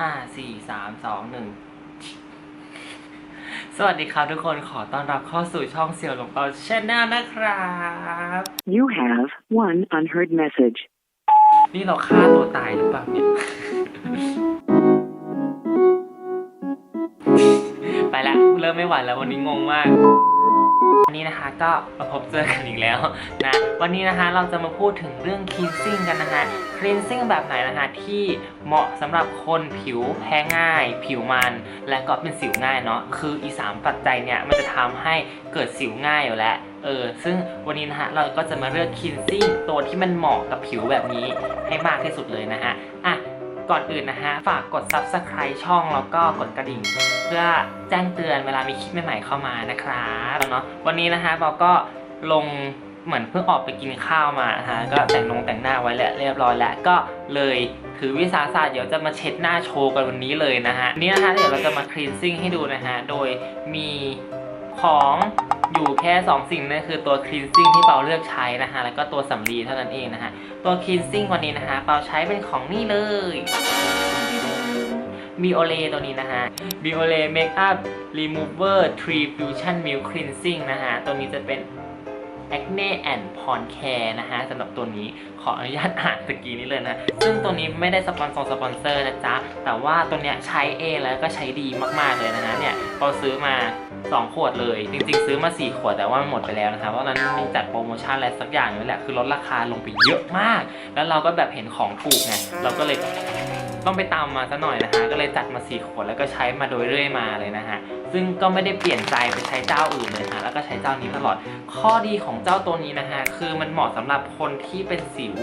ห้าสี่สามสองหนึ่งสวัสดีครับทุกคนขอต้อนรับเข้าสู่ช่องเสี่ยวหลงเปาชแนลนะครับ You have one unheard message. นี่เราฆ่าตัวตายหรือเปล่าเนี่ย ไปแล้วเริ่มไม่ไหวแล้ววันนี้งงมาก วันนี้นะคะก็มาพบเจอกันอีกแล้วนะวันนี้นะคะเราจะมาพูดถึงเรื่อง cleansing กันนะคะ cleansing แบบไหนนะคะที่เหมาะสำหรับคนผิวแพ้ง่าย ผิวมัน และก็เป็นสิวง่ายเนาะคืออีสามปัจจัยเนี่ยมันจะทำให้เกิดสิวง่ายอยู่แล้วเออซึ่งวันนี้นะฮะเราก็จะมาเลือก cleansing ตัวที่มันเหมาะกับผิวแบบนี้ให้มากที่สุดเลยนะฮะอะ ก่อนอื่นนะฮะ ฝากกด subscribe ช่องแล้วก็กดกระดิ่ง เพื่อแจ้งเตือนเวลามีคลิปใหม่ๆเข้ามานะครับแล้วเนาะวันนี้นะฮะเราก็ลงเหมือนเพิ่งออกไปกินข้าวมานะฮะก็แต่งนงแต่งหน้าไว้แล้วเรียบร้อยแล้วก็เลยถือวิสาสะเดี๋ยวจะมาเช็ดหน้าโชว์กันวันนี้เลยนะฮะนี่นะฮะเดี๋ยวเราจะมา cleansing ให้ดูนะฮะโดยมีของ อยู่แค่ 2 สิ่งนั่นคือตัว cleansing ที่เปาเลือกใช้นะฮะแล้วก็ตัวสำลีเท่านั้นเองนะฮะตัว cleansing วันนี้นะฮะเปาใช้เป็นของนี่เลยบิโอเลตัวนี้นะฮะบิโอเล Makeup Remover Tree Fusion Milk Cleansing นะฮะ ตัวนี้จะเป็น Acne and Porn Care นะฮะสำหรับตัวนี้ขออนุญาตอ่านตะกี้นี้เลยนะ ซึ่งตัวนี้ไม่ได้สปอนเซอร์สปอนเซอร์นะจ๊ะ แต่ว่าตัวเนี้ยใช้เองแล้วก็ใช้ดีมากๆเลยนะฮะเนี่ยพอซื้อมา 2 ขวดเลย จริงๆ ซื้อมา 4 ขวดแต่ว่ามันหมดไปแล้วนะครับเพราะฉะนั้นมีจัดโปรโมชั่นอะไรสักอย่างนี่แหละคือลดราคาลงไปเยอะมาก แล้วเราก็แบบเห็นของถูกไงเราก็เลยต้องไปตามมาซะหน่อยนะฮะก็เลยจัดมา 4 ขวดแล้วก็ใช้มาโดยเรื่อยมาเลยนะฮะ ซึ่งก็ไม่ได้เปลี่ยนใจไปใช้เจ้าอื่นเลยฮะแล้วก็ใช้เจ้านี้ตลอด ข้อดีของเจ้าตัวนี้นะฮะคือมันเหมาะสำหรับคนที่เป็นสิว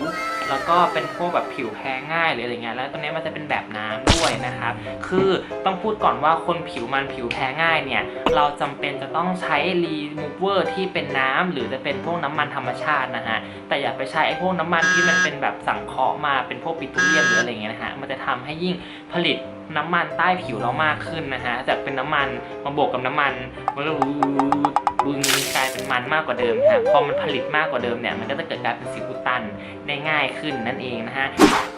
แล้วก็เป็นพวกแบบผิวแพ้ง่ายหรืออะไรเงี้ยแล้วตัวนี้มันจะเป็นแบบน้ำด้วยนะครับคือต้องพูดก่อนว่าคนผิวมันผิวแพ้ง่ายเนี่ยเราจำเป็นจะต้องใช้รีมูเวอร์ที่เป็นน้ำหรือจะเป็นพวกน้ำมันธรรมชาตินะฮะแต่อย่าไปใช้ไอ้พวกน้ำมันที่มันเป็นแบบสังเคราะห์มาเป็นพวกปิโตรเลียมหรืออะไรเงี้ยนะฮะมันจะทำให้ยิ่งผลิต น้ำมันใต้ผิวเรามากขึ้นนะฮะจากเป็นน้ำมันมาบวกกับน้ำมันมันก็วูดบึงกลายเป็นมันมากกว่าเดิมฮะพอมันผลิตมากกว่าเดิมเนี่ยมันก็จะเกิดการเป็นสิวอุดตันได้ง่ายขึ้นนั่นเองนะฮะ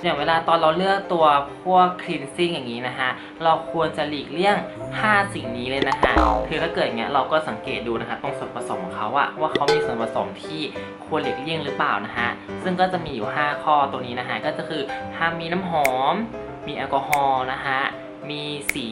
อย่างเวลาตอนเราเลือกตัวพวก cleansing อย่างนี้นะฮะเราควรจะหลีกเลี่ยง 5 สิ่งนี้เลยนะฮะคือถ้าเกิดเงี้ยเราก็สังเกตดูนะฮะตรงส่วนผสมของเขาอะว่าเขามีส่วนผสมที่ควรหลีกเลี่ยงหรือเปล่านะฮะซึ่งก็จะมีอยู่ 5 ข้อตัวนี้นะฮะก็จะคือห้ามมีน้ำหอม มีแอลกอฮอล์นะฮะ มีสี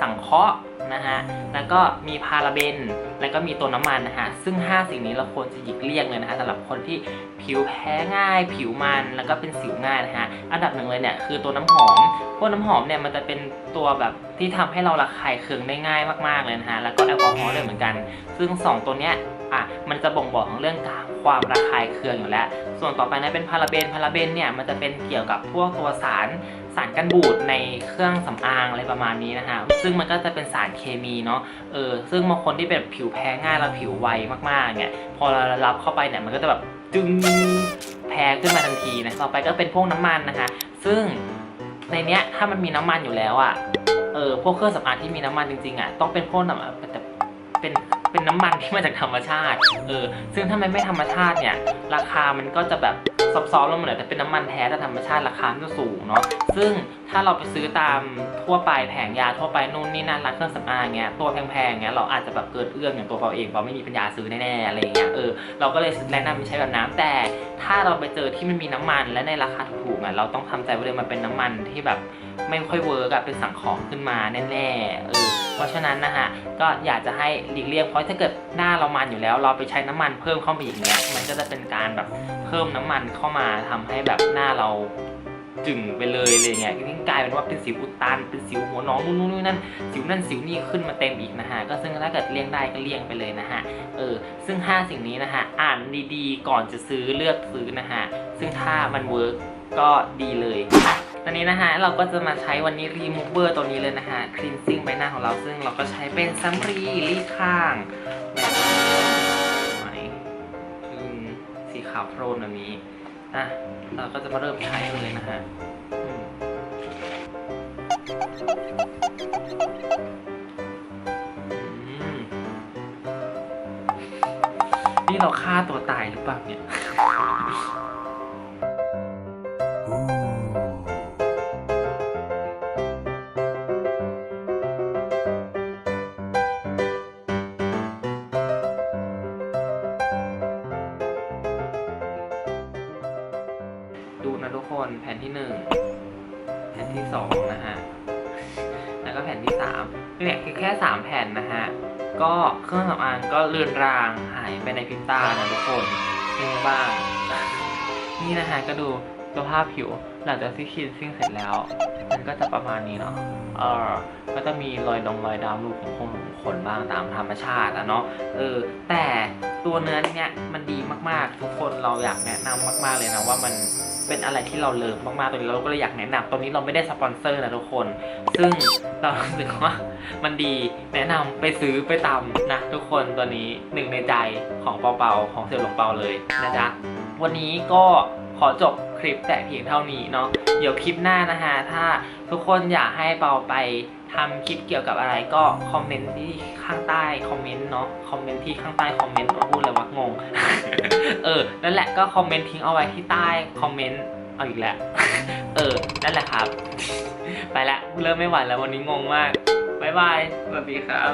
สังเคราะห์นะฮะ แล้วก็มีพาราเบน แล้วก็มีตัวน้ำมันนะฮะ ซึ่ง 5 สิ่งนี้เราควรจะหลีกเลี่ยงเลยนะฮะสำหรับคนที่ผิวแพ้ง่าย ผิวมัน แล้วก็เป็นสิวง่ายนะฮะ อันดับหนึ่งเลยเนี่ยคือตัวน้ำหอม พวกน้ำหอมเนี่ยมันจะเป็นตัวแบบที่ทำให้เราระคายเคืองได้ง่ายมากๆเลยนะฮะ แล้วก็แอลกอฮอล์ด้วยเหมือนกัน ซึ่ง 2 ตัวเนี้ยอะมันจะบ่งบอกถึงเรื่องการความระคายเคืองอยู่แล้ว ส่วนต่อไปนะเป็นพาราเบน พาราเบนเนี่ยมันจะเป็นเกี่ยวกับพวกตัวสาร สารกันบูดในเครื่องสำอางอะไรประมาณนี้นะฮะซึ่งมันก็จะเป็นสารเคมีเนาะเออซึ่งบางคนที่เป็นผิวแพ้ง่ายแล้วผิวไวมากๆเนี่ยพอเรารับเข้าไปเนี่ยมันก็จะแบบจึงแพ้ขึ้นมาทันทีนะต่อไปก็เป็นพวกน้ำมันนะคะ ซึ่งในเนี้ยถ้ามันมีน้ำมันอยู่แล้วอะ่ะเออพวกเครื่องสำอางที่มีน้ำมันจริงๆอะ่ะต้องเป็นพวกน้ำแต่เป็นเป็นน้ำมันที่มาจากธรรมชาติ เออ ซึ่งถ้ามันไม่ธรรมชาติเนี่ย ราคามันก็จะแบบ ซับซ้อฟๆลงมาหน่อยแต่เป็นน้ำมันแท้แต่ธรรมชาติราคาจะสูงเนาะซึ่งถ้าเราไปซื้อตามทั่วไปแผงยาทั่วไปนู่นนี่นั่นร้านเครื่องสำอางเงี้ยตัวแพงๆเงี้ยเราอาจจะแบบเกินเอื้อมอย่างตัวเราเองเราไม่มีปัญญาซื้อแน่ๆอะไรเงี้ยเออเราก็เลยแนะนำให้ใช้แบบน้ำแต่ ถ้าเราไปเจอที่มันมีน้ำมันและในราคาถูกๆอะเราต้องทำใจไว้เลยมันเป็นน้ำมันที่แบบไม่ค่อยเวิร์กอะเป็นสั่งของขึ้นมาแน่ๆเออ เพราะฉะนั้นนะฮะก็อยากจะให้หลีกเลี่ยงเพราะถ้าเกิดหน้าเรามันอยู่แล้ว เราไปใช้น้ำมันเพิ่มเข้าไปอีกเนี้ยมันก็จะเป็นการแบบเพิ่มน้ำมันเข้ามาทำให้แบบหน้าเราจึงไปเลยอะไรเงี้ยยิ่งกลายเป็นว่าเป็นสิวอุดตัน เป็นสิวหัวน้องนู่นนู่นนั่น สิวนั่นสิวนี่ขึ้นมาเต็มอีกนะฮะ ก็ซึ่งถ้าเกิดเลี่ยงได้ก็เลี่ยงไปเลยนะฮะ เออ ซึ่ง 5 สิ่งนี้นะฮะ อ่านดีๆ ก่อนจะซื้อเลือกซื้อนะฮะ ซึ่งถ้ามันเวิร์กก็ดีเลยอะ ตอนนี้นะฮะเราก็จะมาใช้วันนี้ remover ตัวนี้เลยนะฮะ cleansing ใบหน้าของเราซึ่งเราก็ใช้เป็นซัมรีรีข้างแบบไหนซึ่งสีขาวโพลนแบบนี้อะเราก็จะมาเริ่มใช้เลยนะฮะนี่เราฆ่าตัวตายหรือเปล่าเนี่ย คนแผ่นที่หนึ่งแผ่นที่สองนะฮะแล้วก็แผ่นที่สามเนี่ยคือแค่สามแผ่นนะฮะก็เครื่องสำอางก็เลือนรางหายไปในพริบตานะทุกคนเป็นไงบ้างนี่นะฮะก็ดูสภาพผิวหลังจากที่คลีนซิ่งเสร็จแล้ว มันก็จะประมาณนี้เนาะเออก็จะมีรอยดงรอยดำรูปของคงหลุมขนบ้างตามธรรมชาติอะเนาะเออแต่ตัวเนื้อเนี่ยมันดีมากๆ ทุกคนเราอยากแนะนำมาก ๆเลยนะว่ามัน เป็นอะไรที่เราเลิฟมากๆตัวนี้เราก็เลยอยากแนะนำตัวนี้เราไม่ได้สปอนเซอร์นะทุกคน ซึ่งเรารู้สึกว่ามันดีแนะนำไปซื้อไปตามนะทุกคนตัวนี้หนึ่งในใจของเปาเปาของเซลล์หลงเปาเลยนะจ๊ะวันนี้ก็ขอจบคลิปแต่เพียงเท่านี้เนาะเดี๋ยวคลิปหน้านะฮะถ้าทุกคนอยากให้เปาไปทำคลิปเกี่ยวกับอะไรก็คอมเมนต์ที่ข้างใต้คอมเมนต์เนาะคอมเมนต์ที่ข้างใต้คอมเมนต์มาพูดเลยว่างง อ นั่นแหละก็คอมเมนต์ทิ้งเอาไว้ที่ใต้คอมเมนต์เอาอีกแล้ว เออ นั่นแหละครับ ไปละเริ่มไม่ไหวแล้ววันนี้งงมาก บ๊ายบาย สวัสดีครับ